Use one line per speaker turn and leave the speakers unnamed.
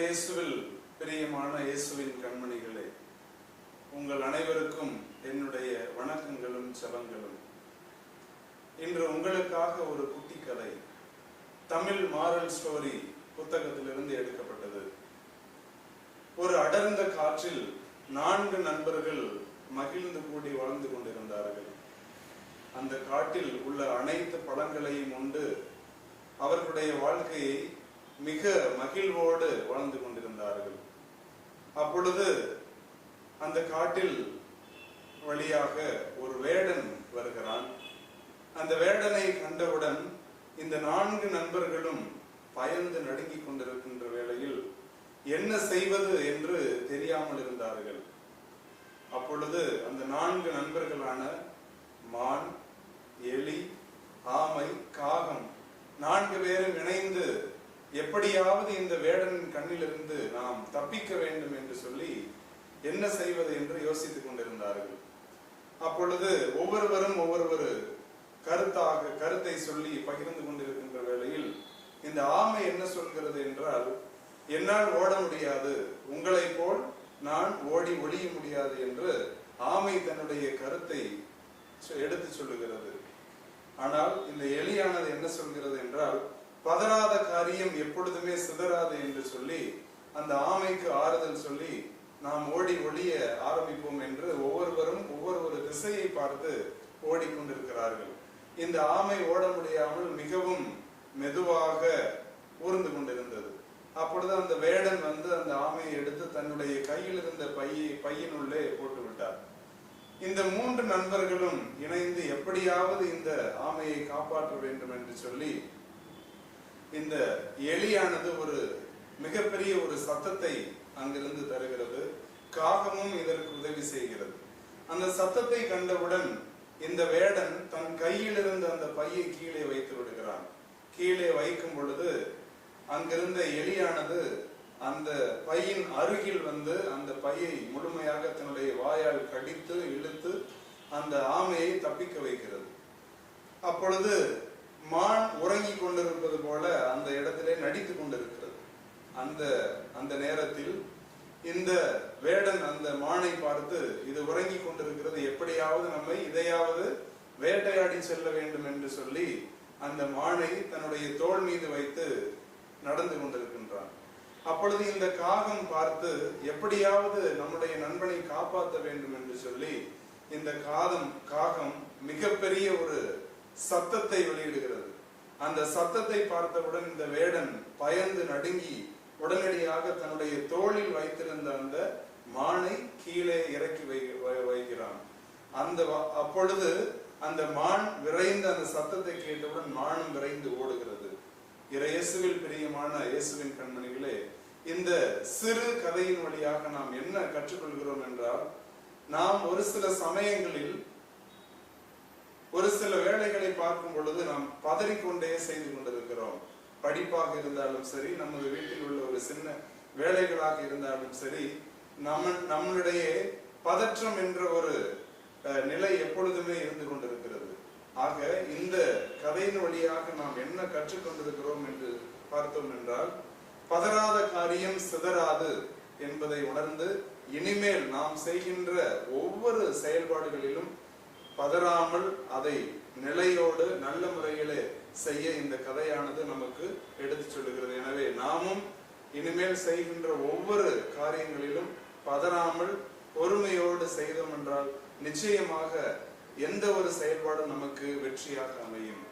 இயேசுவில் பிரியமான இயேசுவின் கண்மணிகளே உங்கள் அனைவருக்கும் என்னுடைய வணக்கங்களும் செபங்களும் இன்று உங்களுக்காக ஒரு குட்டி கதை தமிழ் மாரல் ஸ்டோரி புத்தகத்திலிருந்து எடுக்கப்பட்டது. ஒரு அடர்ந்த காற்றில் நான்கு நண்பர்கள் மகிழ்ந்து கூடி வாழ்ந்து கொண்டிருந்தார்கள். அந்த காட்டில் உள்ள அனைத்து பழங்களையும் உண்டு. அவர்களுடைய வாழ்க்கையை மிக மகிழ்வோடு வாழ்ந்து கொண்டிருந்தார்கள். அப்பொழுது அந்த காட்டில் வழியாக ஒரு வேடன் வருகிறான். அந்த வேடனை கண்டவுடன் இந்த நான்கு நண்பர்களும் பயந்து நடுங்கிக் கொண்டிருக்கின்ற வேளையில் என்ன செய்வது என்று தெரியாமல் இருந்தார்கள். அப்பொழுது அந்த நான்கு நண்பர்களான மான் எலி ஆமை காகம் நான்கு பேரும் இணைந்து எப்படியாவது இந்த வேடனின் கண்ணிலிருந்து நாம் தப்பிக்க வேண்டும் என்று சொல்லி என்ன செய்வது என்று யோசித்துக் கொண்டிருந்தார்கள். அப்பொழுது ஒவ்வொருவரும் ஒவ்வொரு கருத்தாக கருத்தை சொல்லி பகிர்ந்து கொண்டிருக்கின்ற வேளையில் இந்த ஆமை என்ன சொல்கிறது என்றால் என்னால் ஓட முடியாது உங்களை போல் நான் ஓடி ஒளிய முடியாது என்று ஆமை தன்னுடைய கருத்தை எடுத்து சொல்லுகிறது. ஆனால் இந்த எலியானது என்ன சொல்கிறது என்றால் பதறாத காரியம் எப்பொழுதுமே சிதறாது என்று சொல்லி அந்த ஆமைக்கு ஆறுதல் சொல்லி நாம் ஓடி ஒளிய ஆரம்பிப்போம் என்று ஒவ்வொருவரும் ஒவ்வொரு ஒரு திசையை பார்த்து ஓடிக்கொண்டிருக்கிறார்கள். இந்த ஆமை ஓட முடியாமல் மிகவும் மெதுவாக ஊர்ந்து கொண்டிருந்தது. அப்பொழுது அந்த வேடன் வந்து அந்த ஆமையை எடுத்து தன்னுடைய கையில் இருந்த பையை பையினுள்ளே போட்டு விட்டார் இந்த மூன்று நண்பர்களும் இணைந்து எப்படியாவது இந்த ஆமையை காப்பாற்ற வேண்டும் என்று சொல்லி இந்த எலியானது ஒரு மிகப்பெரிய ஒரு சத்தத்தை அங்கிருந்து தருகிறது. காகமும் இதற்கு உதவி செய்கிறது. அந்த சத்தத்தை கண்டவுடன் இந்த வேடன் தன் கையில் இருந்த அந்த பையை கீழே வைத்து விடுகிறான். கீழே வைக்கும் பொழுது அங்கிருந்த எலியானது அந்த பையின் அருகில் வந்து அந்த பையை முழுமையாக தன்னுடைய வாயால் கடித்து இழுத்து அந்த ஆமையை தப்பிக்க வைக்கிறது. அப்பொழுது மான் உறங்கிக் கொண்டிருப்பது போல அந்த இடத்திலே நடித்து கொண்டிருக்கிறது. அந்த அந்த நேரத்தில் இந்த வேடன் அந்த மானை பார்த்து இது உறங்கிக் கொண்டிருக்கிறது எப்படியாவது நம்மை இதையாவது வேட்டையாடி செல்ல வேண்டும் என்று சொல்லி அந்த மானை தன்னுடைய தோள் மீது வைத்து நடந்து கொண்டிருக்கிறது அப்பொழுது இந்த காகம் பார்த்து எப்படியாவது நம்முடைய நண்பனை காப்பாற்ற வேண்டும் என்று சொல்லி இந்த காதம் காகம் மிகப்பெரிய ஒரு சத்தத்தை வெளியிடுகிறது. அந்த சத்தத்தை பார்த்தவுடன் இந்த வேடன் பயந்து நடுங்கி உடனடியாக தன்னுடைய தோளில் வைத்திருந்த அந்த மானை கீழே இறக்கி வை வை- வைக்கிறான். அந்த வ- அப்பொழுது அந்த மான் விரைந்து அந்த சத்தத்தை கேட்டவுடன் மானும் விரைந்து ஓடுகிறது. இறை இயேசுவில் பிரியமான இயேசுவின் கண்மணிகளே இந்த சிறு கதையின் வழியாக நாம் என்ன கற்றுக்கொள்கிறோம் என்றால் நாம் ஒரு சில சமயங்களில் ஒரு சில வேலைகளை பார்க்கும் பொழுது நாம் பதறிக்கொண்டே செய்து கொண்டிருக்கிறோம். படிப்பாக இருந்தாலும் சரி நமது வீட்டில் உள்ள ஒரு சின்ன வேலைகளாக இருந்தாலும் சரி நம்ம நம்மளுடைய பதற்றம் என்ற ஒரு அஹ், நிலை எப்பொழுதுமே இருந்து கொண்டிருக்கும் ஆக இந்த கதையின் வழியாக நாம் என்ன கற்றுக்கொண்டிருக்கிறோம் என்று பார்த்தோம் என்றால் பதறாத காரியம் சிதறாது என்பதை உணர்ந்து இனிமேல் நாம் செய்கின்ற ஒவ்வொரு செயல்பாடுகளிலும் பதறாமல் அதை நிலையோடு நல்ல முறையிலே செய்ய இந்த கதையானது நமக்கு எடுத்து சொல்லுகிறது. எனவே நாமும் இனிமேல் செய்கின்ற ஒவ்வொரு காரியங்களிலும் பதறாமல் பொறுமையோடு செய்தோம் என்றால் நிச்சயமாக எந்த ஒரு செயல்பாடும் நமக்கு வெற்றியாக அமையும்.